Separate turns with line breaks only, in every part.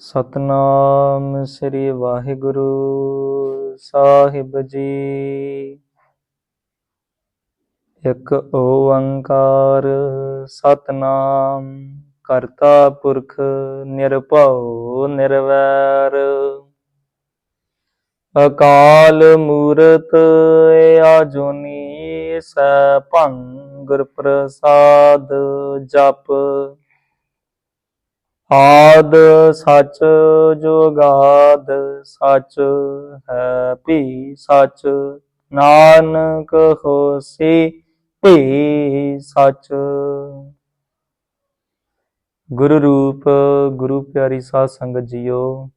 ਸਤਨਾਮ ਸ੍ਰੀ ਵਾਹਿਗੁਰੂ ਸਾਹਿਬ ਜੀ। ਇੱਕ ਓੰਕਾਰ ਸਤਨਾਮ, ਕਰਤਾ ਪੁਰਖ ਨਿਰਭਉ ਨਿਰਵੈਰ। ਅਕਾਲ ਮੂਰਤ ਆਜੁਨੀ ਸੈ ਭੰਗੁਰ ਪ੍ਰਸਾਦ ਜਪ ਆਦ ਸੱਚ ਜੁਗਾਦ ਸੱਚ ਹੈ, ਭੀ ਸੱਚ। ਨਾਨਕ ਹੋਸੀ, ਭੀ ਸੱਚ। ਗੁਰੂ ਰੂਪ, ਗੁਰੂ ਪਿਆਰੀ ਸਾਧ ਸੰਗਤ ਜੀਓ।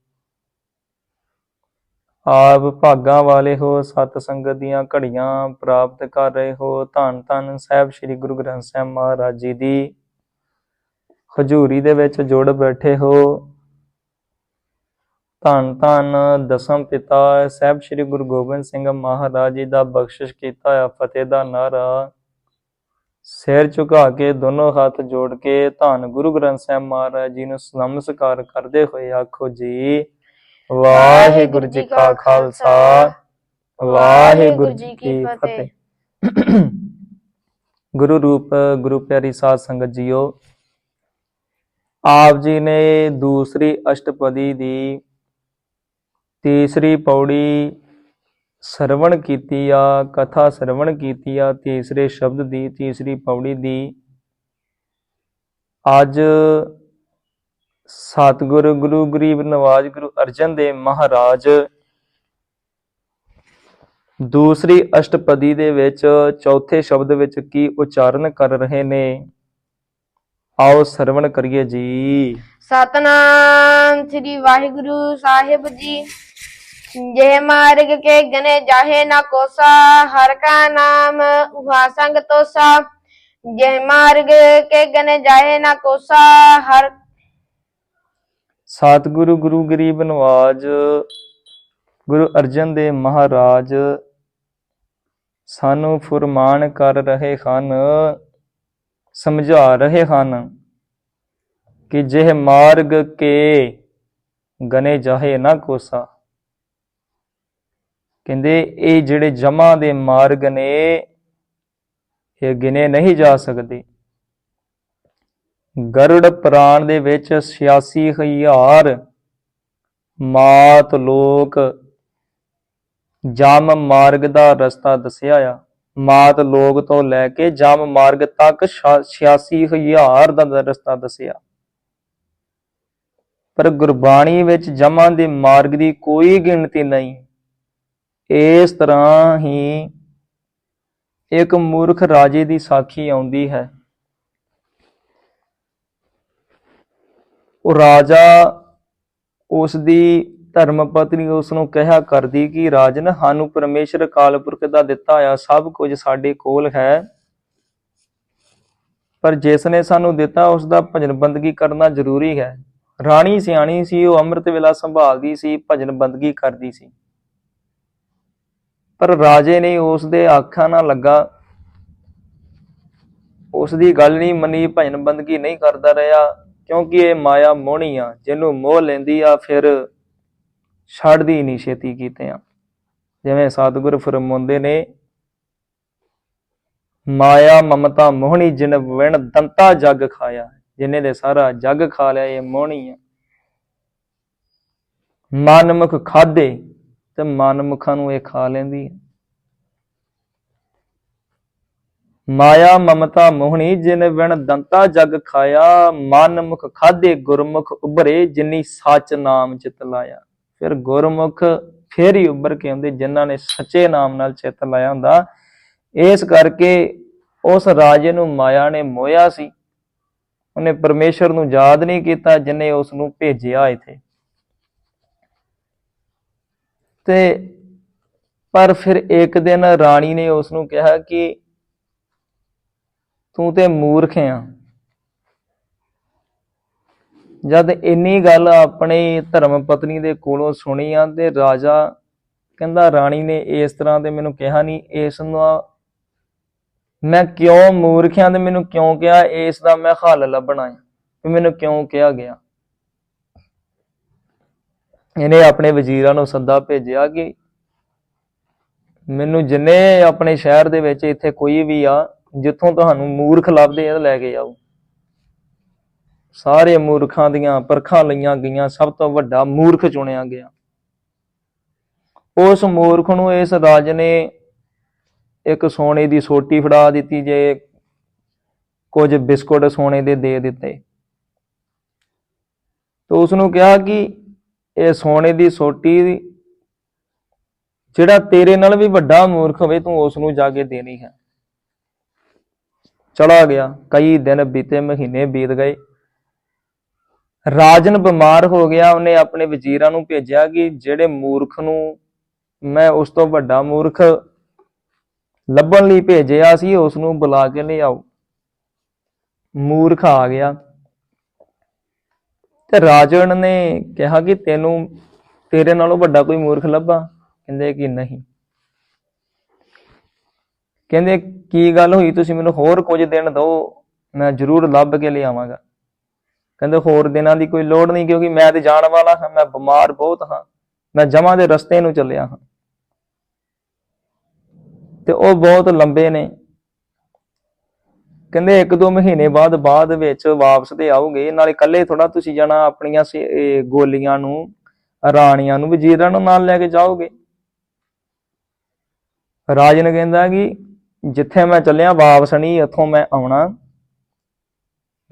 ਆਪ ਭਾਗਾਂ ਵਾਲੇ ਹੋ, ਸਤ ਸੰਗਤ ਦੀਆਂ ਘੜੀਆਂ ਪ੍ਰਾਪਤ ਕਰ ਰਹੇ ਹੋ। ਧੰਨ ਧੰਨ ਸਾਹਿਬ, ਸ੍ਰੀ ਗੁਰੂ ਗ੍ਰੰਥ ਸਾਹਿਬ ਮਹਾਰਾਜ ਜੀ ਦੀ ਹਜ਼ੂਰੀ ਦੇ ਵਿੱਚ ਜੁੜ ਬੈਠੇ ਹੋ। ਧੰਨ ਧੰਨ ਦਸਮ ਪਿਤਾ ਸਾਹਿਬ ਸ੍ਰੀ ਗੁਰੂ ਗੋਬਿੰਦ ਸਿੰਘ ਮਹਾਰਾਜ ਜੀ ਦਾ ਬਖਸ਼ਿਸ਼ ਕੀਤਾ ਹੋਇਆ ਫਤਿਹ ਦਾ ਨਾਰਾ ਸਿਰ ਝੁਕਾ ਕੇ ਦੋਨੋਂ ਹੱਥ ਜੋੜ ਕੇ ਧੰਨ ਗੁਰੂ ਗ੍ਰੰਥ ਸਾਹਿਬ ਮਹਾਰਾਜ ਜੀ ਨੂੰ ਨਮਸਕਾਰ ਕਰਦੇ ਹੋਏ ਆਖੋ ਜੀ, ਵਾਹਿਗੁਰੂ ਜੀ ਕਾ ਖਾਲਸਾ, ਵਾਹਿਗੁਰੂ ਜੀ ਕੀ ਫਤਿਹ। ਗੁਰੂ ਰੂਪ, ਗੁਰੂ ਪਿਆਰੀ ਸਾਧ ਸੰਗਤ ਜੀਓ ਆਪ ਜੀ ਨੇ ਦੂਸਰੀ ਅਸ਼ਟਪਦੀ ਦੀ ਤੀਸਰੀ ਪੌੜੀ ਸਰਵਣ ਕੀਤੀ ਆ, ਕਥਾ ਸਰਵਣ ਕੀਤੀ ਆ, ਤੀਸਰੇ ਸ਼ਬਦ ਦੀ ਤੀਸਰੀ ਪੌੜੀ ਦੀ। ਅੱਜ ਸਤਿਗੁਰੂ ਗੁਰੂ ਗਰੀਬ ਨਵਾਜ ਗੁਰੂ ਅਰਜਨ ਦੇਵ ਮਹਾਰਾਜ ਦੂਸਰੀ ਅਸ਼ਟਪਦੀ ਦੇ ਵਿੱਚ ਚੌਥੇ ਸ਼ਬਦ ਵਿੱਚ ਕੀ ਉਚਾਰਨ ਕਰ ਰਹੇ ਨੇ? ਆਓ ਸਰਵਣ ਕਰੀਏ ਜੀ।
ਸਤਨਾਮ ਸ੍ਰੀ ਵਾਹਿਗੁਰੂ ਸਾਹਿਬ ਜੀ। ਜੇ ਮਾਰਗ ਕੇ ਗਨੇ ਜਾਹੇ ਨਾ ਕੋਸਾ ਹਰ ਕਾ ਨਾਮ ਉਹਾ ਸੰਗ ਤੋਸਾ। ਜੇ ਮਾਰਗ ਕੇ ਗਨੇ ਜਾਹੇ ਨਾ ਕੋਸਾ ਹਰ
ਸਤਿਗੁਰੂ ਗੁਰੂ ਗਰੀਬ ਨਵਾਜ ਗੁਰੂ ਅਰਜਨ ਦੇਵ ਮਹਾਰਾਜ ਸਾਨੂੰ ਫੁਰਮਾਨ ਕਰ ਰਹੇ ਹਨ। ਸਮਝਾ ਰਹੇ ਹਨ ਕਿ ਜਿਹ ਮਾਰਗ ਕੇ ਗਨੇ ਜਾਹੇ ਨਾ ਕੋਸਾ। ਕਹਿੰਦੇ, ਇਹ ਜਿਹੜੇ ਜਮਾ ਦੇ ਮਾਰਗ ਨੇ, ਇਹ ਗਿਨੇ ਨਹੀਂ ਜਾ ਸਕਦੇ। ਗਰੁੜ ਪ੍ਰਾਣ ਦੇ ਵਿੱਚ 86000 ਮਾਤ ਲੋਕ ਜਮ ਮਾਰਗ ਦਾ ਰਸਤਾ ਦੱਸਿਆ ਆ। ਮਾਤ ਲੋਕ ਤੋਂ ਲੈ ਕੇ ਜਮ ਮਾਰਗ ਤੱਕ 86000 ਦਾ ਰਸਤਾ ਦੱਸਿਆ। ਪਰ ਗੁਰਬਾਣੀ ਵਿੱਚ ਜਮਾਂ ਦੇ ਮਾਰਗ ਦੀ ਕੋਈ ਗਿਣਤੀ ਨਹੀਂ। ਇਸ ਤਰ੍ਹਾਂ ਹੀ ਇੱਕ ਮੂਰਖ ਰਾਜੇ ਦੀ ਸਾਖੀ ਆਉਂਦੀ ਹੈ। ਉਹ ਰਾਜਾ ਉਸ ਦੀ ਧਰਮ ਪਤਨੀ ਉਸ ਨੂੰ ਕਿਹਾ ਕਰਦੀ ਕਿ, ਰਾਜਨ, ਸਾਨੂੰ ਪਰਮੇਸ਼ਰ ਕਾਲਪੁਰਖ ਦਾ ਦਿੱਤਾ ਹੋਇਆ ਸਭ ਕੁਝ ਸਾਡੇ ਕੋਲ ਹੈ। ਪਰ ਜਿਸ ਨੇ ਸਾਨੂੰ ਦਿੱਤਾ, ਉਸ ਦਾ ਭਜਨ ਬੰਦਗੀ ਕਰਨਾ ਜ਼ਰੂਰੀ ਹੈ। ਰਾਣੀ ਸਿਆਣੀ ਸੀ, ਉਹ ਅੰਮ੍ਰਿਤ ਵੇਲਾ ਸੰਭਾਲਦੀ ਸੀ, ਭਜਨ ਬੰਦਗੀ ਕਰਦੀ ਸੀ। ਪਰ ਰਾਜੇ ਨੇ ਉਸ ਦੇ ਆਖਾਂ ਨਾਲ ਲੱਗਾ। ਉਸ ਦੀ ਗੱਲ ਨਹੀਂ ਮੰਨੀ, ਭਜਨ ਬੰਦਗੀ ਨਹੀਂ ਕਰਦਾ ਰਿਹਾ, ਕਿਉਂਕਿ ਇਹ ਮਾਇਆ ਮੋਹਣੀ ਆ, ਜਿਹਨੂੰ ਮੋਹ ਲੈਂਦੀ ਆ, ਫਿਰ ਛੱਡਦੀ ਨਹੀਂ ਛੇਤੀ ਕੀਤੇ ਆ ਜਿਵੇਂ ਸਤਿਗੁਰ ਫਰਮਾਉਂਦੇ ਨੇ, ਮਾਇਆ ਮਮਤਾ ਮੋਹਣੀ ਜਿਨ ਵਿਣ ਦੰਤਾ ਜਗ ਖਾਇਆ। ਜਿਨੇ ਦੇ ਸਾਰਾ ਜਗ ਖਾ ਲਿਆ ਇਹ ਮੋਹਣੀ ਆ। ਮਨਮੁਖ ਖਾਦੇ ਤੇ ਮਨਮੁਖਾਂ ਨੂੰ ਇਹ ਖਾ ਲੈਂਦੀ ਹੈ ਮਾਇਆ ਮਮਤਾ ਮੋਹਣੀ ਜਿਨ ਵਿਣ ਦੰਤਾ ਜਗ ਖਾਇਆ ਮਨ ਮੁਖ ਖਾਦੇ ਗੁਰਮੁਖ ਉਭਰੇ ਜਿਨੀ ਸੱਚ ਨਾਮ ਚਿਤ ਲਾਇਆ। ਫਿਰ ਗੁਰਮੁਖ ਫੇਰ ਹੀ ਉੱਭਰ ਕੇ ਆਉਂਦੇ, ਜਿਨ੍ਹਾਂ ਨੇ ਸੱਚੇ ਨਾਮ ਨਾਲ ਚਿਤ ਲਾਇਆ ਹੁੰਦਾ। ਇਸ ਕਰਕੇ ਉਸ ਰਾਜੇ ਨੂੰ ਮਾਇਆ ਨੇ ਮੋਇਆ ਸੀ। ਉਹਨੇ ਪਰਮੇਸ਼ਰ ਨੂੰ ਯਾਦ ਨਹੀਂ ਕੀਤਾ, ਜਿਨੇ ਉਸ ਨੂੰ ਭੇਜਿਆ ਇੱਥੇ। ਤੇ ਪਰ ਫਿਰ ਇੱਕ ਦਿਨ ਰਾਣੀ ਨੇ ਉਸ ਨੂੰ ਕਿਹਾ ਕਿ ਤੂੰ ਤੇ ਮੂਰਖ ਆ। ਜਦ ਇੰਨੀ ਗੱਲ ਆਪਣੀ ਧਰਮ ਪਤਨੀ ਦੇ ਕੋਲੋਂ ਸੁਣੀ ਆ ਤੇ ਰਾਜਾ ਕਹਿੰਦਾ, ਰਾਣੀ ਨੇ ਇਸ ਤਰ੍ਹਾਂ ਤੇ ਮੈਨੂੰ ਕਿਹਾ ਨਹੀਂ, ਇਸ ਨੂੰ ਮੈਂ ਕਿਉਂ ਮੂਰਖਿਆਂ ਤੇ ਮੈਨੂੰ ਕਿਉਂ ਕਿਹਾ, ਇਸ ਦਾ ਮੈਂ ਹੱਲ ਲੱਭਣਾ ਹੈ, ਵੀ ਮੈਨੂੰ ਕਿਉਂ ਕਿਹਾ ਗਿਆ। ਇਹਨੇ ਆਪਣੇ ਵਜ਼ੀਰਾਂ ਨੂੰ ਸੱਦਾ ਭੇਜਿਆ ਕਿ ਮੈਨੂੰ ਜਿੰਨੇ ਆਪਣੇ ਸ਼ਹਿਰ ਦੇ ਵਿੱਚ ਇੱਥੇ ਕੋਈ ਵੀ ਆ, ਜਿੱਥੋਂ ਤੁਹਾਨੂੰ ਮੂਰਖ ਲੱਭਦੇ ਆ ਲੈ ਕੇ ਆਓ। ਸਾਰੇ ਮੂਰਖਾਂ ਦੀਆਂ ਪਰਖਾਂ ਲਈਆਂ ਗਈਆਂ, ਸਭ ਤੋਂ ਵੱਡਾ ਮੂਰਖ ਚੁਣਿਆ ਗਿਆ। ਉਸ ਮੂਰਖ ਨੂੰ ਇਸ ਰਾਜ ਨੇ ਇੱਕ ਸੋਨੇ ਦੀ ਸੋਟੀ ਫੜਾ ਦਿੱਤੀ ਜੇ, ਕੁਝ ਬਿਸਕੁਟ ਸੋਨੇ ਦੇ ਦੇ ਦਿੱਤੇ। ਤੇ ਉਸ ਨੂੰ ਕਿਹਾ ਕਿ ਇਹ ਸੋਨੇ ਦੀ ਸੋਟੀ ਜਿਹੜਾ ਤੇਰੇ ਨਾਲ ਵੀ ਵੱਡਾ ਮੂਰਖ ਹੋਵੇ, ਤੂੰ ਉਸ ਨੂੰ ਜਾ ਕੇ ਦੇਣੀ ਹੈ। ਚਲਾ ਗਿਆ। ਕਈ ਦਿਨ ਬੀਤੇ, ਮਹੀਨੇ ਬੀਤ ਗਏ। ਰਾਜਨ ਬਿਮਾਰ ਹੋ ਗਿਆ, ਉਹਨੇ ਆਪਣੇ ਵਜ਼ੀਰਾਂ ਨੂੰ ਭੇਜਿਆ ਕਿ ਜਿਹੜੇ ਮੂਰਖ ਨੂੰ ਮੈਂ ਉਸ ਤੋਂ ਵੱਡਾ ਮੂਰਖ ਲੱਭਣ ਲਈ ਭੇਜਿਆ ਸੀ ਉਸ ਨੂੰ ਬੁਲਾ ਕੇ ਲਿਆਓ। ਮੂਰਖ ਆ ਗਿਆ। ਤੇ ਰਾਜਨ ਨੇ ਕਿਹਾ ਕਿ ਤੈਨੂੰ, ਤੇਰੇ ਨਾਲੋਂ ਵੱਡਾ ਕੋਈ ਮੂਰਖ ਲੱਭਾ? ਕਹਿੰਦੇ ਕਿ ਨਹੀਂ। ਕਹਿੰਦੇ, ਕੀ ਗੱਲ ਹੋਈ? ਤੁਸੀਂ ਮੈਨੂੰ ਹੋਰ ਕੁਝ ਦਿਨ ਦਿਓ, ਮੈਂ ਜ਼ਰੂਰ ਲੱਭ ਕੇ ਲਿਆਵਾਂਗਾ। ਕਹਿੰਦੇ ਹੋਰ ਦਿਨਾਂ ਦੀ ਕੋਈ ਲੋੜ ਨਹੀਂ ਕਿਉਂਕਿ ਮੈਂ ਤੇ ਜਾਣ ਵਾਲਾ ਹਾਂ, ਮੈਂ ਬਿਮਾਰ ਬਹੁਤ ਹਾਂ, ਮੈਂ ਜਮਾਂ ਦੇ ਰਸਤੇ ਨੂੰ ਚੱਲਿਆ ਹਾਂ। ਤੇ ਉਹ ਬਹੁਤ ਲੰਬੇ ਨੇ। ਕਹਿੰਦੇ ਇੱਕ ਦੋ ਮਹੀਨੇ ਬਾਅਦ ਬਾਅਦ ਵਿੱਚ ਵਾਪਸ ਤੇ ਆਓਗੇ ਨਾਲੇ ਇਕੱਲੇ ਥੋੜਾ ਤੁਸੀਂ ਜਾਣਾ ਆਪਣੀਆਂ ਗੋਲੀਆਂ ਨੂੰ, ਰਾਣੀਆਂ ਨੂੰ ਵਜ਼ੀਰਾਂ ਨੂੰ ਨਾਲ ਲੈ ਕੇ ਜਾਓਗੇ। ਰਾਜਨ ਕਹਿੰਦਾ ਕਿ ਜਿੱਥੇ ਮੈਂ ਚੱਲਿਆ ਵਾਪਸ ਨਹੀਂ, ਇੱਥੋਂ ਮੈਂ ਆਉਣਾ।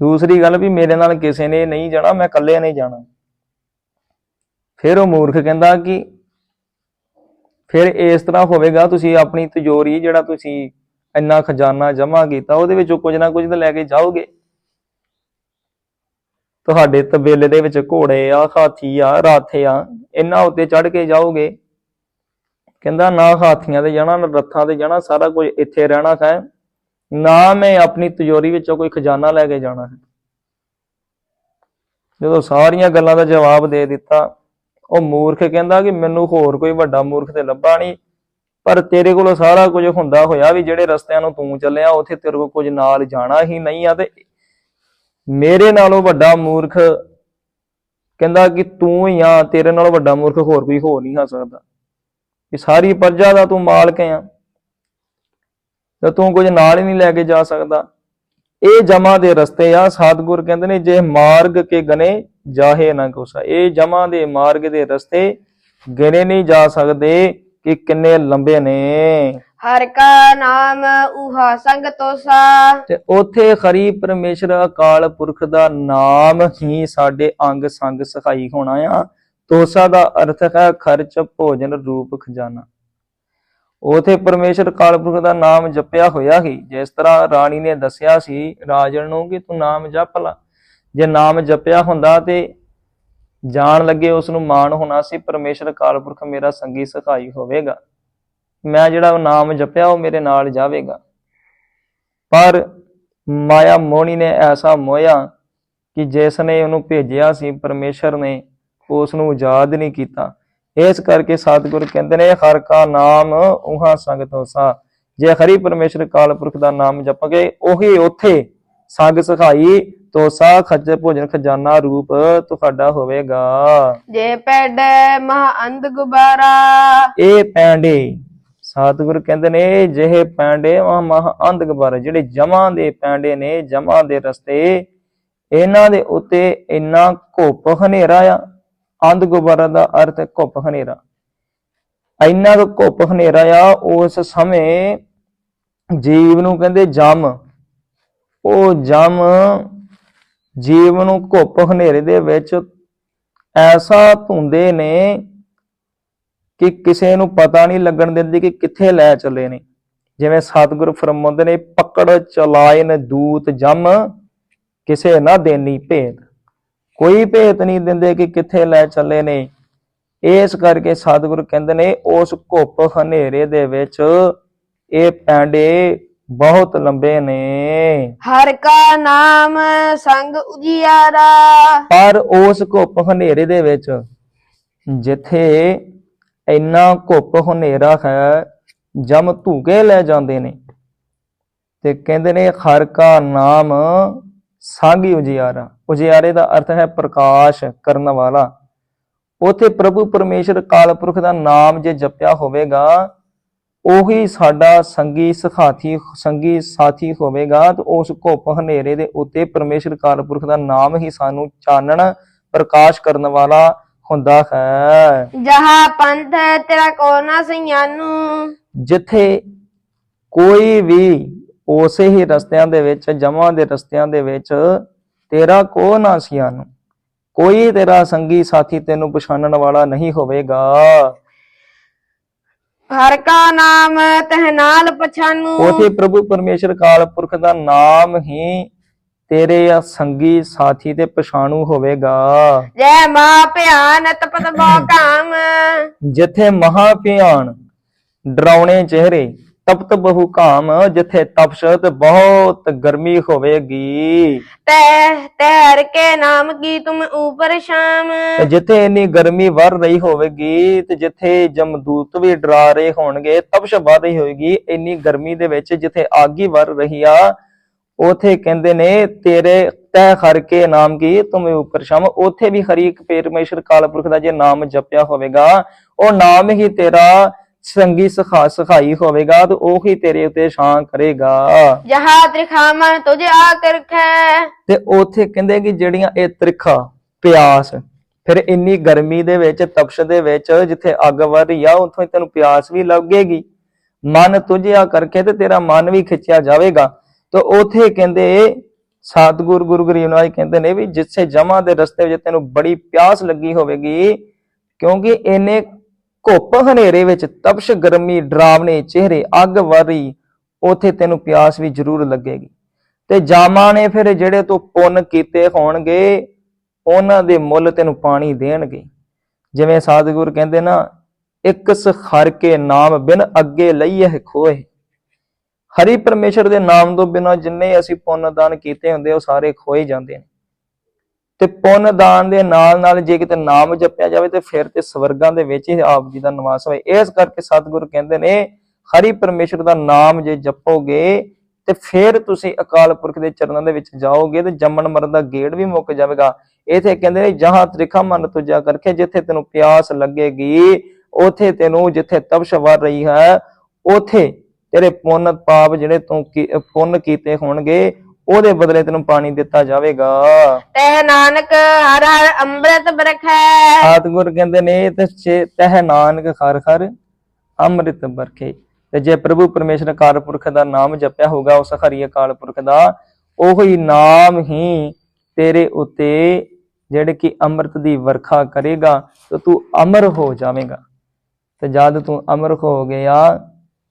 ਦੂਸਰੀ ਗੱਲ ਵੀ ਮੇਰੇ ਨਾਲ ਕਿਸੇ ਨੇ ਨਹੀਂ ਜਾਣਾ, ਮੈਂ ਇਕੱਲੇ ਨਹੀਂ ਜਾਣਾ। ਫਿਰ ਉਹ ਮੂਰਖ ਕਹਿੰਦਾ ਕਿ ਫਿਰ ਇਸ ਤਰ੍ਹਾਂ ਹੋਵੇਗਾ, ਤੁਸੀਂ ਆਪਣੀ ਤਿਜੋਰੀ ਜਿਹੜਾ ਤੁਸੀਂ ਇੰਨਾ ਖਜ਼ਾਨਾ ਜਮ੍ਹਾਂ ਕੀਤਾ, ਉਹਦੇ ਵਿੱਚੋਂ ਕੁਝ ਨਾ ਕੁਝ ਤਾਂ ਲੈ ਕੇ ਜਾਓਗੇ। ਤੁਹਾਡੇ ਤਬੇਲੇ ਦੇ ਵਿੱਚ ਘੋੜੇ ਆ, ਹਾਥੀ ਆ, ਰਾਥੇ ਆ ਇਹਨਾਂ ਉੱਤੇ ਚੜ ਕੇ ਜਾਓਗੇ। ਕਹਿੰਦਾ ਨਾ ਹਾਥੀਆਂ ਤੇ ਜਾਣਾ, ਨਾ ਰੱਥਾਂ ਤੇ ਜਾਣਾ, ਸਾਰਾ ਕੁਝ ਇੱਥੇ ਰਹਿਣਾ ਹੈ ਨਾ ਮੈਂ ਆਪਣੀ ਤਿਜੋਰੀ ਵਿੱਚੋਂ ਕੋਈ ਖਜ਼ਾਨਾ ਲੈ ਕੇ ਜਾਣਾ ਹੈ। ਜਦੋਂ ਸਾਰੀਆਂ ਗੱਲਾਂ ਦਾ ਜਵਾਬ ਦੇ ਦਿੱਤਾ, ਉਹ ਮੂਰਖ ਕਹਿੰਦਾ ਕਿ ਮੈਨੂੰ ਹੋਰ ਕੋਈ ਵੱਡਾ ਮੂਰਖ ਤੇ ਲੱਭਾ ਨਹੀਂ, ਪਰ ਤੇਰੇ ਕੋਲੋਂ ਸਾਰਾ ਕੁਝ ਹੁੰਦਾ ਹੋਇਆ ਵੀ ਜਿਹੜੇ ਰਸਤਿਆਂ ਨੂੰ ਤੂੰ ਚੱਲਿਆ, ਉੱਥੇ ਤੇਰੇ ਕੋਲ ਕੁਝ ਨਾਲ ਜਾਣਾ ਹੀ ਨਹੀਂ ਆ ਤੇ ਮੇਰੇ ਨਾਲੋਂ ਵੱਡਾ ਮੂਰਖ ਕਹਿੰਦਾ ਕਿ ਤੂੰ ਹੀ ਆ, ਤੇਰੇ ਨਾਲੋਂ ਵੱਡਾ ਮੂਰਖ ਹੋਰ ਕੋਈ ਹੋ ਨਹੀਂ ਆ ਸਕਦਾ। ਕਿ ਸਾਰੀ ਪਰਜਾ ਦਾ ਤੂੰ ਮਾਲਕ ਆ। ਤੇ ਤੂੰ ਕੁਝ ਨਾਲ ਹੀ ਨਹੀਂ ਲੈ ਕੇ ਜਾ ਸਕਦਾ। ਇਹ ਜਮਾ ਦੇ ਰਸਤੇ ਆ। ਸਤਿਗੁਰ ਕਹਿੰਦੇ ਨੇ ਜੇ ਮਾਰਗ ਕੇ ਗਨੇ ਜਾਹੇ ਨਾ ਕੋਸਾ। ਇਹ ਜਮਾ ਦੇ ਮਾਰਗ ਦੇ ਰਸਤੇ ਗਿਣੇ ਨਹੀਂ ਜਾ ਸਕਦੇ ਕਿ ਕਿੰਨੇ ਲੰਬੇ ਨੇ।
ਹਰ ਕਾ ਨਾਮ ਉਹਾ ਸੰਗ ਤੋਸਾ।
ਤੇ ਉਥੇ ਖਰੀ ਪਰਮੇਸ਼ਰ ਅਕਾਲ ਪੁਰਖ ਦਾ ਨਾਮ ਹੀ ਸਾਡੇ ਅੰਗ ਸੰਗ ਸਖਾਈ ਹੋਣਾ ਆ। ਤੋਸਾ ਦਾ ਅਰਥ ਹੈ ਖਰਚ ਭੋਜਨ ਰੂਪ ਖਜ਼ਾਨਾ। ਉਥੇ ਪਰਮੇਸ਼ਰ ਅਕਾਲ ਪੁਰਖ ਦਾ ਨਾਮ ਜਪਿਆ ਹੋਇਆ ਹੀ ਜਿਸ ਤਰ੍ਹਾਂ ਰਾਣੀ ਨੇ ਦੱਸਿਆ ਸੀ, ਰਾਜਨ ਨੂੰ ਕਿ ਤੂੰ ਨਾਮ ਜਪ ਲਾ। ਜੇ ਨਾਮ ਜਪਿਆ ਹੁੰਦਾ ਤੇ ਜਾਣ ਲੱਗੇ ਉਸ ਨੂੰ ਮਾਣ ਹੋਣਾ ਸੀ, ਪਰਮੇਸ਼ਰ ਅਕਾਲ ਪੁਰਖ ਮੇਰਾ ਸੰਗੀ ਸਖਾਈ ਹੋਵੇਗਾ। ਮੈਂ ਜਿਹੜਾ ਉਹ ਨਾਮ ਜਪਿਆ, ਉਹ ਮੇਰੇ ਨਾਲ ਜਾਵੇਗਾ। ਪਰ ਮਾਇਆ ਮੋਣੀ ਨੇ ਐਸਾ ਮੋਇਆ ਕਿ ਜਿਸ ਨੇ ਉਹਨੂੰ ਭੇਜਿਆ ਸੀ, ਪਰਮੇਸ਼ਰ ਨੇ ਉਸ ਨੂੰ ਆਜ਼ਾਦ ਨਹੀਂ ਕੀਤਾ। ਇਸ ਕਰਕੇ ਸਤਿਗੁਰ ਕਹਿੰਦੇ ਨੇ ਹਰ ਕਾ ਨਾਮ ਉਹਾਂ ਸੰਗਤ ਹੋਸਾ ਜੇ ਹਰੀ ਪਰਮੇਸ਼ਰ ਕਾਲ ਪੁਰਖ ਦਾ ਨਾਮ ਜਪਗੇ ਉਹੀ ਉਥੇ ਸੰਗ ਸਖਾਈ ਤੋਸਾ ਖੱਜਰ ਭੋਜਨ ਖਜ਼ਾਨਾ ਰੂਪ ਤੁਹਾਡਾ ਹੋਵੇਗਾ।
ਜੇ ਪੈਡ ਮਹਾ ਅੰਧ ਗੁਬਾਰਾ।
ਇਹ ਪੈਂਡੇ ਸਤਿਗੁਰ ਕਹਿੰਦੇ ਨੇ ਜਿਹੇ ਪੈਂਡੇ ਮਹਾ ਅੰਧ ਗਬਰ। ਜਿਹੜੇ ਜਮਾਂ ਦੇ ਪੈਂਡੇ ਨੇ ਜਮਾਂ ਦੇ ਰਸਤੇ ਇਹਨਾਂ ਦੇ ਉੱਤੇ ਇੰਨਾ ਘੁੱਪ ਹਨੇਰਾ ਆ ਅੰਧ ਗੁਬਾਰਾ ਦਾ ਅਰਥ ਹੈ ਘੁੱਪ ਹਨੇਰਾ। ਇੰਨਾ ਕੁ ਘੁੱਪ ਹਨੇਰਾ ਆ, ਉਸ ਸਮੇਂ ਜੀਵ ਨੂੰ ਕਹਿੰਦੇ ਜਮ। ਉਹ ਜਮ ਜੀਵ ਨੂੰ ਘੁੱਪ ਹਨੇਰੇ ਦੇ ਵਿੱਚ ਐਸਾ ਧੁੰਦੇ ਨੇ ਕਿ ਕਿਸੇ ਨੂੰ ਪਤਾ ਨਹੀਂ ਲੱਗਣ ਦਿੰਦੀ ਕਿ ਕਿੱਥੇ ਲੈ ਚਲੇ ਨੇ। ਜਿਵੇਂ ਸਤਿਗੁਰ ਫਰਮਾਉਂਦੇ ਨੇ, ਪਕੜ ਚਲਾਇਨ ਦੂਤ ਜਮ, ਕਿਸੇ ਨਾ ਦੇਣੀ ਭੇਦ। ਕੋਈ ਭੇਤ ਨਹੀਂ ਦਿੰਦੇ ਕਿ ਕਿੱਥੇ ਲੈ ਚੱਲੇ ਨੇ। ਇਸ ਕਰਕੇ ਸਤਿਗੁਰ ਕਹਿੰਦੇ ਨੇ ਉਸ ਘੁੱਪ ਹਨੇਰੇ ਦੇ ਵਿੱਚ ਇਹ ਪੈਂਡੇ ਬਹੁਤ ਲੰਬੇ ਨੇ।
ਹਰ ਕਾ ਨਾਮ ਸੰਗ ਉਜਿਆਰਾ।
ਪਰ ਉਸ ਘੁੱਪ ਹਨੇਰੇ ਦੇ ਵਿੱਚ ਜਿੱਥੇ ਇੰਨਾ ਘੁੱਪ ਹਨੇਰਾ ਹੈ ਜਮ ਧੂਕੇ ਲੈ ਜਾਂਦੇ ਨੇ। ਤੇ ਕਹਿੰਦੇ ਨੇ ਹਰ ਕਾ ਨਾਮ ਸੰਗ ਉਜਿਆਰਾ। ਉਜਿਆਰੇ ਦਾ ਅਰਥ ਹੈ ਪ੍ਰਕਾਸ਼ ਕਰਨ ਵਾਲਾ। ਉਥੇ ਪ੍ਰਭੂ ਪਰਮੇਸ਼ਰ ਕਾਲ ਪੁਰਖ ਦਾ ਨਾਮ ਜੇ ਜਪਿਆ ਹੋਵੇਗਾ ਉਹੀ ਸਾਡਾ ਸੰਗੀ ਸਖਾਤੀ ਸੰਗੀ ਸਾਥੀ ਹੋਵੇਗਾ ਤੇ ਉਸ ਘੁੱਪ ਹਨੇਰੇ ਦੇ ਉੱਤੇ ਪਰਮੇਸ਼ਰ ਕਾਲ ਪੁਰਖ ਦਾ ਨਾਮ ਹੀ ਸਾਨੂੰ ਚਾਨਣ ਪ੍ਰਕਾਸ਼ ਕਰਨ ਵਾਲਾ ਹੁੰਦਾ ਹੈ।
ਜਹਾ ਪੰਥ ਤੇਰਾ ਕੋ ਨਾ ਸਿਆਨੂ
ਜਿੱਥੇ ਕੋਈ ਵੀ ਉਸੇ ਹੀ ਰਸਤਿਆਂ ਦੇ ਵਿੱਚ ਜਮਾਂ ਦੇ ਰਸਤਿਆਂ ਦੇ ਵਿੱਚ ਤੇਰਾ ਕੋ ਨਾ ਸਿਆਨੂੰ ਕੋਈ ਤੇਰਾ ਸੰਗੀ ਸਾਥੀ ਤੈਨੂੰ ਪਛਾਣਨ ਵਾਲਾ ਨਹੀਂ ਹੋਵੇਗਾ।
ਹਰ ਕਾ ਨਾਮ ਤਹ ਨਾਲ ਪਛਾਨੂ।
ਉਥੇ ਪ੍ਰਭੂ ਪਰਮੇਸ਼ਰ ਕਾਲ ਪੁਰਖ ਦਾ ਨਾਮ ਹੀ ਤੇਰੇ ਆ ਸੰਗੀ ਸਾਥੀ ਤੇ ਪਛਾਣੂ ਹੋਵੇਗਾ।
ਜੈ ਮਾ ਭਿਆਨ ਤਪਤ ਬੋ ਕਾਮ।
ਜਿੱਥੇ ਮਹਾ ਭਿਆਨ ਡਰਾਉਣੇ ਚਿਹਰੇ ਤਪਤ ਬਹੁ ਕਾਮ ਜਿੱਥੇ ਤਪਸ਼ ਤੇ ਬਹੁਤ ਗਰਮੀ ਹੋਵੇਗੀ।
ਤੈ ਤੈਰ ਕੇ ਨਾਮ ਕੀ ਤੁਮ ਉਪਰ ਸ਼ਾਮ?
ਤੇ ਜਿੱਥੇ ਇੰਨੀ ਗਰਮੀ ਵਰ ਰਹੀ ਹੋਵੇਗੀ ਤੇ ਜਿੱਥੇ ਜਮਦੂਤ ਵੀ ਡਰਾ ਰਹੇ ਹੋਣਗੇ ਤਪਸ਼ ਵਰ ਰਹੀ ਹੋਵੇਗੀ ਇੰਨੀ ਗਰਮੀ ਦੇ ਵਿੱਚ ਜਿੱਥੇ ਆਗੀ ਵਰ ਰਹੀ ਆ ਉਥੇ ਕਹਿੰਦੇ ਨੇ ਤੇਰੇ ਤੈ ਹਰ ਕੇ ਨਾਮ ਕੀ ਤੁਮ ਉਪਰ ਸ਼ਾਮ। ਉਥੇ ਵੀ ਹਰੀ ਇੱਕ ਪਰਮੇਸ਼ਰ ਕਾਲਪੁਰਖ ਦਾ ਜੇ ਨਾਮ ਜਪਿਆ ਹੋਵੇਗਾ ਉਹ ਨਾਮ ਹੀ ਤੇਰਾ ਸੰਗੀ ਸਖਾ ਸਖਾਈ ਹੋਵੇਗਾ ਤੇ ਉਹ ਹੀ ਤੇਰੇ ਉਤੇ ਛਾਂ ਕਰੇਗਾ।
ਜਹਾ ਤ੍ਰਿਖਾਮਨ ਤੁਝ ਆ ਕਰਖੈ।
ਤੇ ਉਥੇ ਕਹਿੰਦੇ ਕਿ ਜਿਹੜੀਆਂ ਇਹ ਤ੍ਰਿਖਾ ਪਿਆਸ ਫਿਰ ਇੰਨੀ ਗਰਮੀ ਦੇ ਵਿੱਚ ਤਪਸ਼ ਦੇ ਵਿੱਚ ਜਿੱਥੇ ਅੱਗ ਵਰ ਰਹੀ ਆ ਉੱਥੋਂ ਹੀ ਤੈਨੂੰ ਪਿਆਸ ਵੀ ਲੱਗੇਗੀ। ਮਨ ਤੁਝਿਆ ਕਰਕੇ ਤੇ ਤੇਰਾ ਮਨ ਵੀ ਖਿੱਚਿਆ ਜਾਵੇਗਾ। ਤੇ ਉਥੇ ਕਹਿੰਦੇ ਸਤਿਗੁਰ ਗੁਰੂ ਗਰੀਬ ਨਿਵਾਜ ਕਹਿੰਦੇ ਨੇ ਵੀ ਜਿੱਥੇ ਜਮਾ ਦੇ ਰਸਤੇ ਵਿੱਚ ਤੈਨੂੰ ਬੜੀ ਪਿਆਸ ਲੱਗੀ ਹੋਵੇਗੀ ਕਿਉਂਕਿ ਇਹਨੇ ਘੁੱਪ ਹਨੇਰੇ ਵਿੱਚ ਤਪਸ਼ ਗਰਮੀ ਡਰਾਵਣੇ ਚਿਹਰੇ ਅੱਗ ਵਰ ਰਹੀ ਉਥੇ ਤੈਨੂੰ ਪਿਆਸ ਵੀ ਜ਼ਰੂਰ ਲੱਗੇਗੀ। ਤੇ ਜਾਮਾ ਨੇ ਫਿਰ ਜਿਹੜੇ ਤੂੰ ਪੁੰਨ ਕੀਤੇ ਹੋਣਗੇ, ਉਹਨਾਂ ਦੇ ਮੁੱਲ ਤੈਨੂੰ ਪਾਣੀ ਦੇਣਗੇ। ਜਿਵੇਂ ਸਾਧਗੁਰ ਕਹਿੰਦੇ ਨਾ, ਇੱਕ ਸਖਰ ਕੇ ਨਾਮ ਬਿਨ ਅੱਗੇ ਲਈਏ ਖੋਏ। ਹਰੀ ਪਰਮੇਸ਼ਰ ਦੇ ਨਾਮ ਤੋਂ ਬਿਨਾਂ ਜਿੰਨੇ ਅਸੀਂ ਪੁੰਨ ਦਾਨ ਕੀਤੇ ਹੁੰਦੇ, ਉਹ ਸਾਰੇ ਖੋਏ ਜਾਂਦੇ ਨੇ। ਤੇ ਪੁੰਨ ਦਾਨ ਦੇ ਨਾਲ ਨਾਲ ਜੇ ਕਿਤੇ ਨਾਮ ਜਪਿਆ ਜਾਵੇ ਤੇ ਫਿਰ ਤੇ ਸਵਰਗਾਂ ਦੇ ਵਿੱਚ ਹੀ ਆਪ ਜੀ ਦਾ ਨਿਵਾਸ ਹੋਏ ਇਸ ਕਰਕੇ ਸਤਿਗੁਰ ਕਹਿੰਦੇ ਨੇ, ਹਰੀ ਪਰਮੇਸ਼ਰ ਦਾ ਨਾਮ ਜੇ ਜਪੋਗੇ ਤੇ ਫਿਰ ਤੁਸੀਂ ਅਕਾਲ ਪੁਰਖ ਦੇ ਚਰਨਾਂ ਦੇ ਵਿੱਚ ਜਾਓਗੇ ਤੇ ਜੰਮਣ ਮਰਨ ਦਾ ਗੇੜ ਵੀ ਮੁੱਕ ਜਾਵੇਗਾ। ਇਥੇ ਕਹਿੰਦੇ ਨੇ, ਜਹਾਂ ਤ੍ਰਿਖਾ ਮਨ ਤੁਜਾ ਕਰਕੇ ਜਿੱਥੇ ਤੈਨੂੰ ਪਿਆਸ ਲੱਗੇਗੀ, ਉਥੇ ਤੈਨੂੰ ਜਿੱਥੇ ਤਪਸ਼ ਵਰ ਰਹੀ ਹੈ, ਉਥੇ ਤੇਰੇ ਪੁੰਨ ਪਾਪ ਜਿਹੜੇ ਤੂੰ ਪੁੰਨ ਕੀਤੇ ਹੋਣਗੇ ਉਹਦੇ ਬਦਲੇ ਤੈਨੂੰ ਪਾਣੀ ਦਿੱਤਾ ਜਾਵੇਗਾ।
ਤੈ ਨਾਨਕ ਹਰ ਹਰ ਅੰਮ੍ਰਿਤ ਬਰਖੈ।
ਸਤਿਗੁਰ ਕਹਿੰਦੇ ਨੇ ਤੇ ਛੇ- ਤਹਿ ਨਾਨਕ ਖਰ ਖਰ ਅੰਮ੍ਰਿਤ ਬਰਖੇ। ਤੇ ਜੇ ਪ੍ਰਭੂ ਪਰਮੇਸ਼ਰ ਅਕਾਲ ਪੁਰਖ ਦਾ ਨਾਮ ਜਪਿਆ ਹੋਗਾ ਉਸ ਹਰੀ ਅਕਾਲ ਪੁਰਖ ਦਾ ਉਹੀ ਨਾਮ ਹੀ ਤੇਰੇ ਉਤੇ ਜਿਹੜੇ ਕਿ ਅੰਮ੍ਰਿਤ ਦੀ ਵਰਖਾ ਕਰੇਗਾ ਤੇ ਤੂੰ ਅਮਰ ਹੋ ਜਾਵੇਂਗਾ। ਤੇ ਜਦ ਤੂੰ ਅਮਰ ਹੋ ਗਿਆ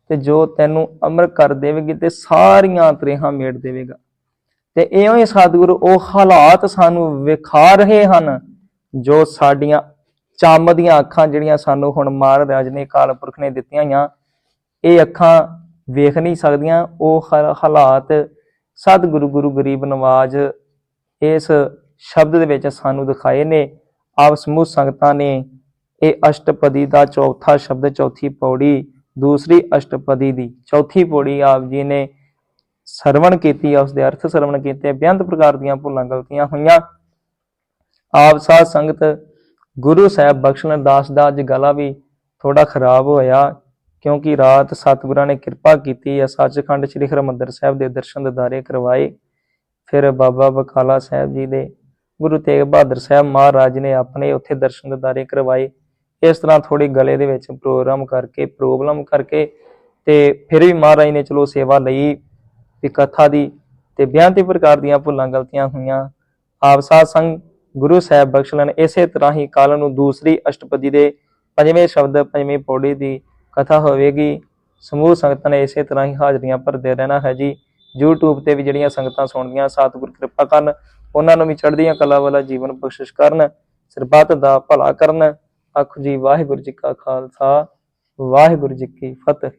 ਤੇ ਜੋ ਤੈਨੂੰ ਅਮਰ ਕਰ ਦੇਵੇਗੀ ਤੇ ਸਾਰੀਆਂ ਤਰੇਹਾਂ ਮੇੜ ਦੇਵੇਗਾ। ਤੇ ਇਉਂ ਹੀ ਸਤਿਗੁਰੂ ਉਹ ਹਾਲਾਤ ਸਾਨੂੰ ਵਿਖਾ ਰਹੇ ਹਨ, ਜੋ ਸਾਡੀਆਂ ਚੰਮ ਦੀਆਂ ਅੱਖਾਂ ਜਿਹੜੀਆਂ ਸਾਨੂੰ ਹੁਣ ਮਹਾਰਾਜ ਨੇ ਕਾਲ ਪੁਰਖ ਨੇ ਦਿੱਤੀਆਂ ਆ ਇਹ ਅੱਖਾਂ ਵੇਖ ਨਹੀਂ ਸਕਦੀਆਂ। ਉਹ ਹਾਲਾਤ ਸਤਿਗੁਰੂ ਗੁਰੂ ਗਰੀਬ ਨਵਾਜ ਇਸ ਸ਼ਬਦ ਦੇ ਵਿੱਚ ਸਾਨੂੰ ਦਿਖਾਏ ਨੇ। ਆਪ ਸਮੂਹ ਸੰਗਤਾਂ ਨੇ ਇਹ ਅਸ਼ਟਪਦੀ ਦਾ ਚੌਥਾ ਸ਼ਬਦ ਚੌਥੀ ਪੌੜੀ, ਦੂਸਰੀ ਅਸ਼ਟਪਦੀ ਦੀ ਚੌਥੀ ਪੌੜੀ ਆਪ ਜੀ ਨੇ ਸਰਵਣ ਕੀਤੀ ਆ ਉਸ ਦੇ ਅਰਥ ਸਰਵਣ ਕੀਤੇ ਬੇਅੰਤ ਪ੍ਰਕਾਰ ਦੀਆਂ ਭੁੱਲਾਂ ਗਲਤੀਆਂ ਹੋਈਆਂ। ਆਪ ਸਾਧ ਸੰਗਤ ਗੁਰੂ ਸਾਹਿਬ ਬਖਸ਼ਣ ਅਰਦਾਸ ਦਾ ਅੱਜ ਗਲਾ ਵੀ ਥੋੜਾ ਖਰਾਬ ਹੋਇਆ, ਕਿਉਂਕਿ ਰਾਤ ਸਤਿਗੁਰਾਂ ਨੇ ਕਿਰਪਾ ਕੀਤੀ ਆ, ਸੱਚਖੰਡ ਸ੍ਰੀ ਹਰਿਮੰਦਰ ਸਾਹਿਬ ਦੇ ਦਰਸ਼ਨ ਦਿਦਾਰੇ ਕਰਵਾਏ। ਫਿਰ ਬਾਬਾ ਬਕਾਲਾ ਸਾਹਿਬ ਜੀ ਦੇ ਗੁਰੂ ਤੇਗ ਬਹਾਦਰ ਸਾਹਿਬ ਮਹਾਰਾਜ ਨੇ ਆਪਣੇ ਉੱਥੇ ਦਰਸ਼ਨ ਦਿਦਾਰੇ ਕਰਵਾਏ। ਇਸ ਤਰ੍ਹਾਂ ਥੋੜੀ ਗਲੇ ਦੇ ਵਿੱਚ ਪ੍ਰੋਗਰਾਮ ਕਰਕੇ, ਪ੍ਰੋਬਲਮ ਕਰਕੇ ਤੇ ਫਿਰ ਵੀ ਮਹਾਰਾਜ ਨੇ ਚਲੋ ਸੇਵਾ ਲਈ। ਵੀ ਕਥਾ ਦੀ ਤੇ ਬਿਆੰਤੀ ਪ੍ਰਕਾਰ ਦੀਆਂ ਭੁੱਲਾਂ ਗਲਤੀਆਂ ਹੋਈਆਂ। ਆਪ ਸਾਧ ਸੰਗ ਗੁਰੂ ਸਾਹਿਬ ਬਖਸ਼ ਲੈਣ, ਇਸੇ ਤਰ੍ਹਾਂ ਹੀ ਕਾਲ ਨੂੰ ਦੂਸਰੀ ਅਸ਼ਟਪਦੀ ਦੇ ਪੰਜਵੇਂ ਸ਼ਬਦ, ਪੰਜਵੇਂ ਪੌੜੀ ਦੀ ਕਥਾ ਹੋਵੇਗੀ। ਸਮੂਹ ਸੰਗਤਾਂ ਨੇ ਇਸੇ ਤਰ੍ਹਾਂ ਹੀ ਹਾਜ਼ਰੀਆਂ ਭਰਦੇ ਰਹਿਣਾ ਹੈ ਜੀ। YouTube ਤੇ ਵੀ ਜਿਹੜੀਆਂ ਸੰਗਤਾਂ ਸੁਣਦੀਆਂ, ਸਤਿਗੁਰ ਕਿਰਪਾ ਕਰਨ, ਉਹਨਾਂ ਨੂੰ ਵੀ ਚੜ੍ਹਦੀਆਂ ਕਲਾ ਵਾਲਾ ਜੀਵਨ ਬਖਸ਼ਿਸ਼ ਕਰਨ, ਸਰਬੱਤ ਦਾ ਭਲਾ ਕਰਨ। ਆਖੋ ਜੀ, ਵਾਹਿਗੁਰੂ ਜੀ ਕਾ ਖਾਲਸਾ, ਵਾਹਿਗੁਰੂ ਜੀ ਕੀ ਫਤਿਹ।